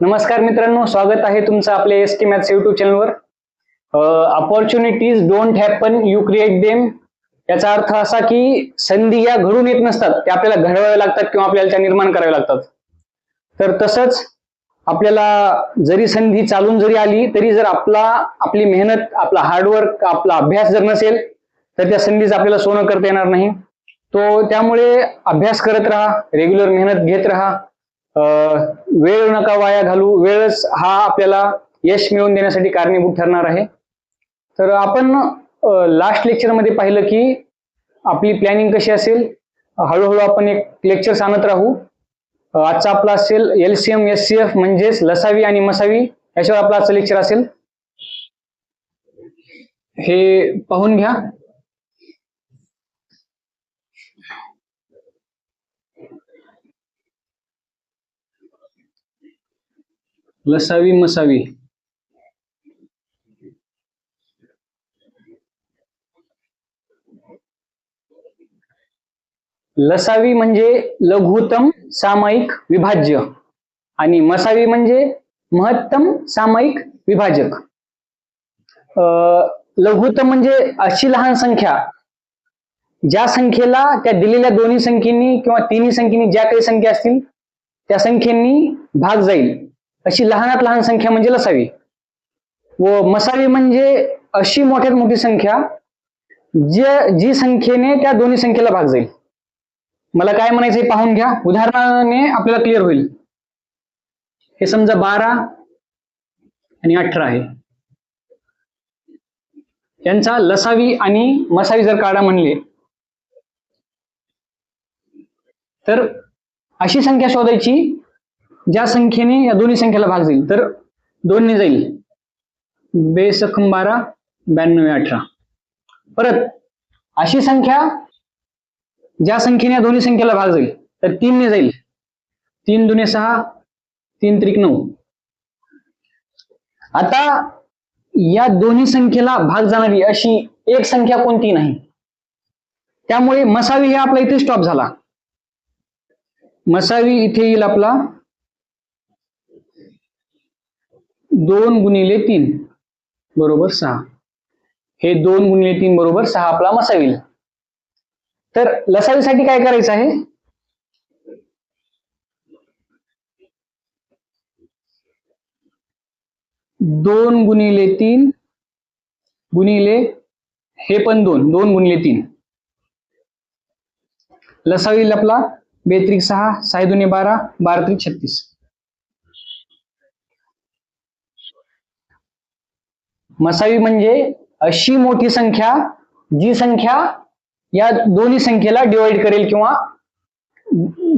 नमस्कार मित्रांनो स्वागत आहे तुमचं आपल्या एस टी मॅथ्स युट्यूब चॅनलवर opportunities don't happen you create them याचा अर्थ असा की संधी या घडून येत नसतात त्या आपल्याला घडवाव्या लागतात किंवा आपल्याला त्या निर्माण कराव्या लागतात. तर तसंच आपल्याला जरी संधी चालून जरी आली तरी जर आपला आपली मेहनत आपला हार्डवर्क आपला अभ्यास जर नसेल तर त्या संधीच आपल्याला सोनं करता येणार नाही. तो त्यामुळे अभ्यास करत राहा रेग्युलर मेहनत घेत राहा. वेळ नका वाया घालू. वेळच हा आपल्याला यश मिळवून देण्यासाठी कारणीभूत ठरणार आहे. तर आपण लास्ट लेक्चरमध्ये पाहिलं की आपली प्लॅनिंग कशी असेल? हळूहळू आपण एक लेक्चर आणत राहू. आजचा आपला असेल एलसीएम एस सी एफ म्हणजेच लसावी आणि मसावी याच्यावर आपला आजचं लेक्चर असेल. हे पाहून घ्या. लसावी मसावी. लसावी म्हणजे लघुतम सामायिक विभाज्य आणि मसावी म्हणजे महत्तम सामायिक विभाजक. अं, लघुतम म्हणजे अशी लहान संख्या ज्या संख्येला त्या दिलेल्या दोन्ही संख्येनी किंवा तिन्ही संख्येनी ज्या काही संख्या असतील त्या संख्येनी भाग जाईल. अशी लहानात लहान संख्या म्हणजे लसावी. व मसावी म्हणजे अशी मोठ्यात मोठी संख्या जे जी संख्येने त्या दोन्ही संख्येला भाग जाईल. मला काय म्हणायचं हे पाहून घ्या. उदाहरणाने आपल्याला क्लिअर होईल. हे समजा बारा आणि अठरा आहे. यांचा लसावी आणि मसावी जर काढा म्हणले तर अशी संख्या शोधायची ज्या संख्येने या दोन्ही संख्येला भाग जाईल तर दोनने जाईल. बेसखम बारा ब्याण्णव अठरा. परत अशी संख्या ज्या संख्येने या दोन्ही संख्येला भाग जाईल तर तीनने जाईल. तीन दुने सहा तीन त्रिक नऊ. आता या दोन्ही संख्येला भाग जाणारी अशी एक संख्या कोणती नाही? त्यामुळे मसावी हे आपला इथे स्टॉप झाला. मसावी इथे येईल आपला दोन गुणिले तीन बरोबर सहा. हे दोन गुणिले तीन बरोबर सहा आपला मसावी येईल तर लसावीसाठी काय करायचं आहे? दोन गुणिले तीन गुणिले हे पण दोन दोन गुणिले तीन. लसावी आपला बेत्रिक सहा साय दुने बारा बारा त्रिक छत्तीस. मसावी म्हणजे अशी मोठी संख्या जी संख्या या दोन्ही संख्येला डिवाइड करेल किंवा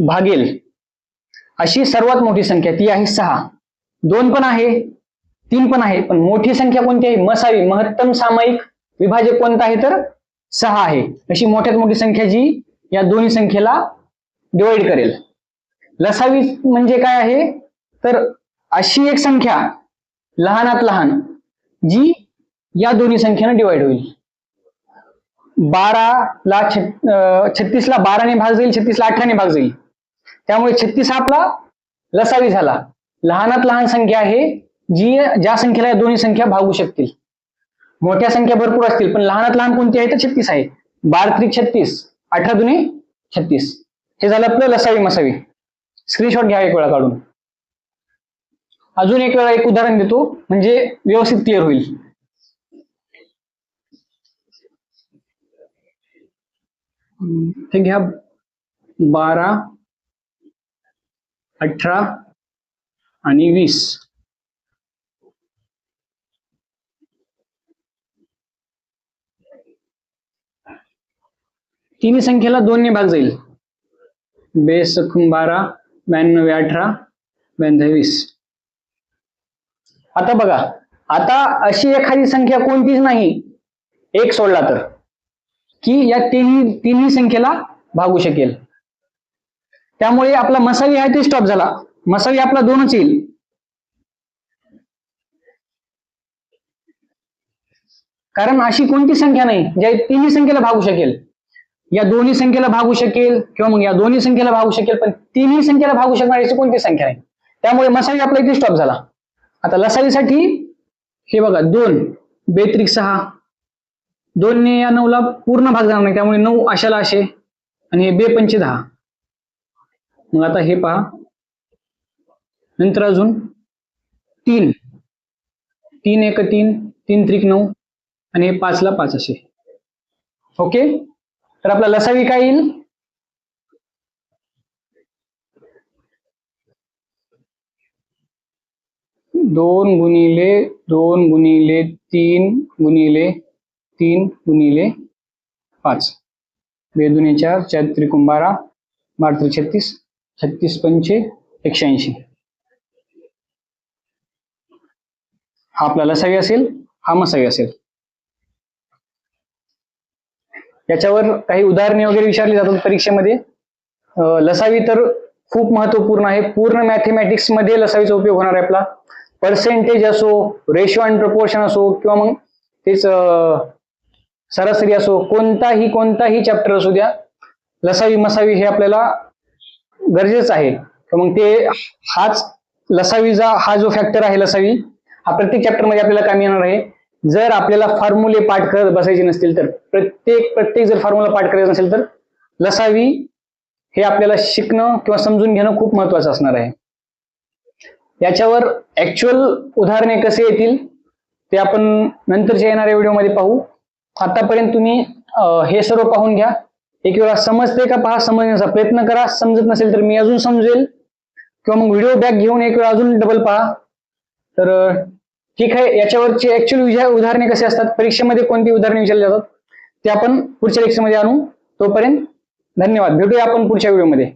भागेल. अशी सर्वात मोठी संख्या ती आहे सहा. दोन पण आहे तीन पण आहे पण मोठी संख्या कोणती आहे? मसावी. महत्तम सामायिक विभाजक कोणता आहे तर सहा आहे. अशी मोठ्यात मोठी संख्या जी या दोन्ही संख्येला डिवाइड करेल. लसावी म्हणजे काय आहे? तर अशी एक संख्या लहानात लहान. जी या दोन्ही संख्येनं डिवाइड होईल. बारा ला बाराने भाग जाईल छत्तीसला अठराने भाग जाईल. त्यामुळे छत्तीस हा आपला लसावी झाला. लहानात लहान संख्या आहे जी ज्या संख्येला या दोन्ही संख्या भागू शकतील. मोठ्या संख्या भरपूर असतील पण लहानात लहान कोणती आहे तर छत्तीस आहे. बारा त्रिक छत्तीस अठरा दुने छत्तीस. हे झालं आपलं लसावी मसावी. स्क्रीनशॉट घ्या एक वेळा काढून. अजून एक वेळा एक उदाहरण देतो म्हणजे व्यवस्थित क्लिअर होईल. हे घ्या. बारा अठरा आणि वीस. तिन्ही संख्येला दोनने भाग जाईल. बेस बारा ब्याण्णव अठरा ब्याण्णव वीस. आता बघा आता अशी एखादी संख्या कोणतीच नाही. एक सोडला तर. की या तिन्ही तिन्ही संख्येला भागू शकेल. त्यामुळे आपला मसावी आहे ते स्टॉप झाला. मसावी आपला दोनच येईल. कारण अशी कोणती संख्या नाही ज्या तिन्ही संख्येला भागू शकेल. या दोन्ही संख्येला भागू शकेल किंवा मग या दोन्ही संख्येला भागू शकेल पण तिन्ही संख्येला भागू शकणार अशी कोणती संख्या नाही. त्यामुळे मसावी आपला इथे स्टॉप झाला. आता लसाईसाठी हे बघा दोन बेत्रिक सहा. दोनने या नऊला पूर्ण भाग जाणार नाही त्यामुळे नऊ अशाला असे आणि हे बे पंचे दहा. मग आता हे पहा. नंतर अजून तीन. तीन एक तीन तीन त्रिक नऊ आणि हे पाचला पाच असे. ओके? तर आपला लसावी काय येईल? दोन गुणिले दोन गुणिले तीन गुणिले तीन गुणिले पाच. बेदुने चार चार त्रिकुण बारा बारा त्रि छत्तीस छत्तीस पंचे एकशे ऐंशी हा आपला लसावी असेल हा मसावी असेल. याच्यावर काही उदाहरणे वगैरे विचारली जातात परीक्षेमध्ये. लसावी तर खूप महत्त्वपूर्ण आहे. पूर्ण मॅथेमॅटिक्समध्ये लसावीचा उपयोग होणार आहे आपला. पर्सेंटेज असो रेशो अँड प्रपोर्शन असो किंवा मग तेच सरासरी असो कोणताही कोणताही चॅप्टर असू द्या लसावी मसावी हे आपल्याला गरजेचं आहे. मग ते हाच लसावीचा हा जो फॅक्टर आहे लसावी हा प्रत्येक चॅप्टरमध्ये आपल्याला कामी येणार आहे. जर आपल्याला फॉर्म्युले पाठ करत बसायचे नसतील तर प्रत्येक प्रत्येक जर फॉर्म्युला पाठ करायचा नसेल तर लसावी हे आपल्याला शिकणं किंवा समजून घेणं खूप महत्वाचं असणार आहे. याच्यावर ऍक्च्युअल उदाहरणे कसे येतील ते आपण नंतरच्या येणाऱ्या व्हिडिओमध्ये पाहू. आतापर्यंत तुम्ही हे सर्व पाहून घ्या. एक वेळा समजते का पहा समजण्याचा प्रयत्न करा. समजत नसेल तर मी अजून समजेल. किंवा मग व्हिडिओ बॅक घेऊन एक वेळा अजून डबल पहा. तर ठीक आहे याच्यावरची ऍक्च्युअल उदाहरणे कसे असतात परीक्षेमध्ये कोणती उदाहरणे विचारली जातात ते आपण पुढच्या लेक्चरमध्ये आणू. तोपर्यंत धन्यवाद. भेटूया आपण पुढच्या व्हिडिओमध्ये.